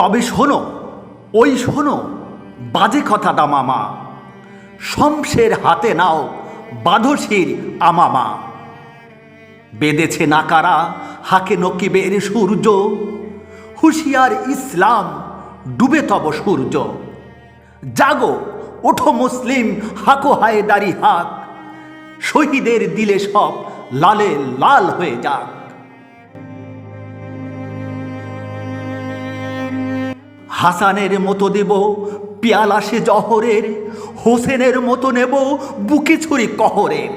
তবে শোনো, ওই শোনো, বাজে কথাটা মামা। শমশের হাতে নাও বাঁধসির আমামা। বেঁধেছে নাকারা হাকে নকিবের সূর্য, হুশিয়ার ইসলাম ডুবে তব সূর্য। জাগো, ওঠো মুসলিম, হাকো হায় দাড়ি হাক। শহীদের দিলে সব লালে লাল হয়ে যাক। হাসানের মতো দেব, পিয়ালা সে জহরের, হোসেনের মতো নেব, বুকে ছুরি কহরের।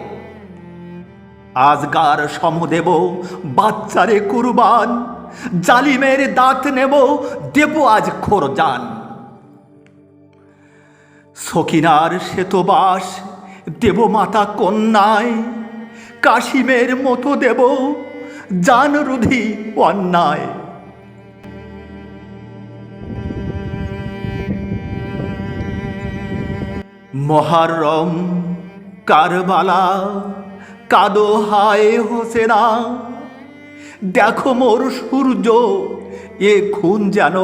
আজগার সম দেব বাচ্চারে কুরবান, জালিমের দাঁত নেব, দেব আজ খোরজান। সকিনার শ্বেতবাস, দেব মাতা কন্যায়, কাশিমের মতো দেব জানরুধি অন্যায়। মহারম কারবালা কাদো হায় হোসেনা। দেখো মোর সূর্য এ খুন যেন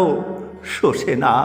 শোষে না।